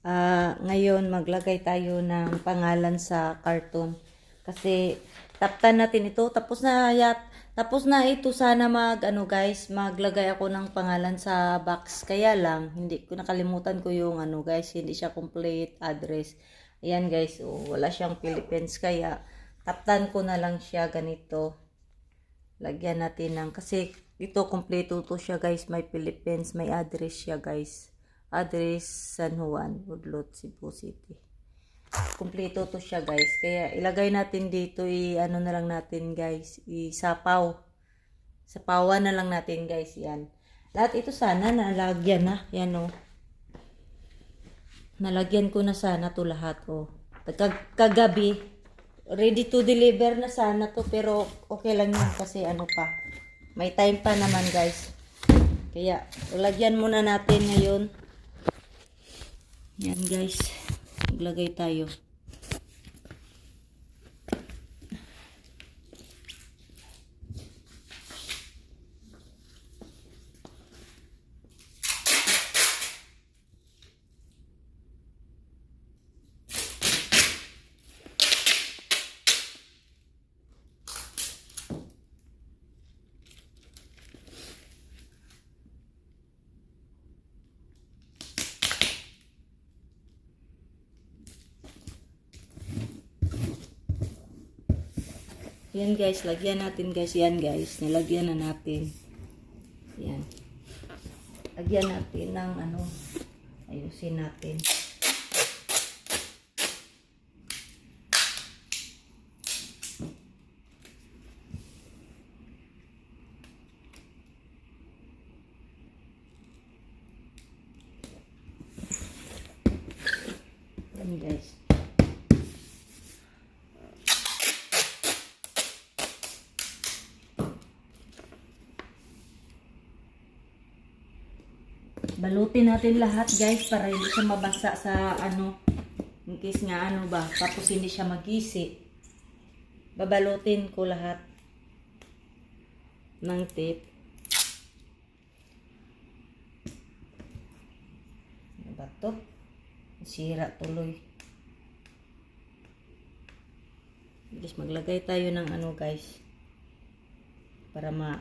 Ah, ngayon maglagay tayo ng pangalan sa carton. Kasi taptan natin ito. Tapos na yat, tapos na ito sana mag ano guys, maglagay ako ng pangalan sa box. Kaya lang hindi ko nakalimutan ko yung ano guys, hindi siya complete address. Ayan guys, oh, wala siyang Philippines kaya taptan ko na lang siya ganito. Lagyan natin ng kasi ito kompleto to siya guys, may Philippines, may address siya guys. Address San Juan, Udlot, Cebu City. Kompleto to siya guys. Kaya ilagay natin dito, i ano na lang natin guys, isapaw. Sapawan na lang natin guys, yan. Lahat ito sana nalagyan na, yan oh. Nalagyan ko na sana to lahat oh. Kag- kagabi, ready to deliver na sana to pero okay lang yun kasi ano pa. May time pa naman guys. Kaya, lagyan muna natin ngayon. Yan guys. Maglagay tayo. Yan guys, lagyan natin guys. Yan guys, nilagyan na natin. Yan. Lagyan natin ng ano, ayusin natin. Yan guys. Balutin natin lahat guys para hindi siya mabasa sa ano in case nga ano ba tapos hindi siya magisi. Babalutin ko lahat ng tape. Ano ba? Sira tuloy. Guys, maglagay tayo ng ano guys para ma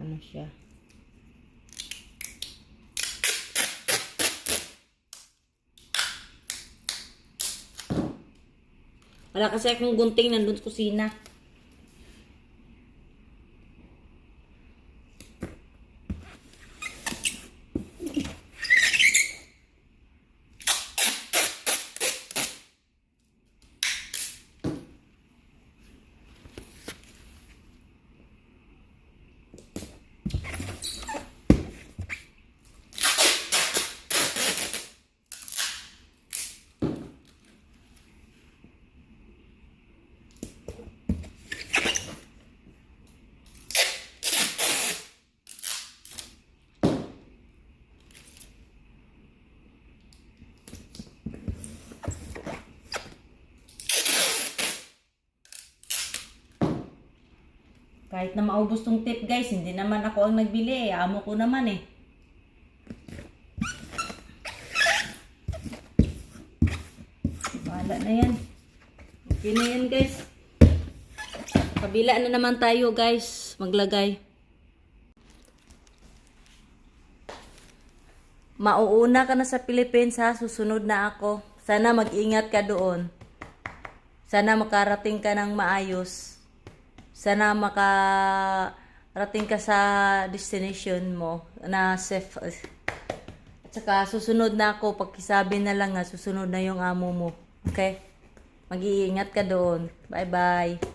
ano siya Wala kasi akong gunting nandun sa kusina. Kahit na maubos tong tip guys, hindi naman ako ang nagbili eh. Amo ko naman eh. Wala na yan. Okay na yan guys. Kabila na naman tayo guys. Maglagay. Mauuna ka na sa Philippines ha. Susunod na ako. Sana mag-ingat ka doon. Sana makarating ka ng maayos. Sana makarating ka sa destination mo na safe. At saka susunod na ako, pagkisabi na lang nga, susunod na yung amo mo. Okay? Mag-iingat ka doon. Bye-bye.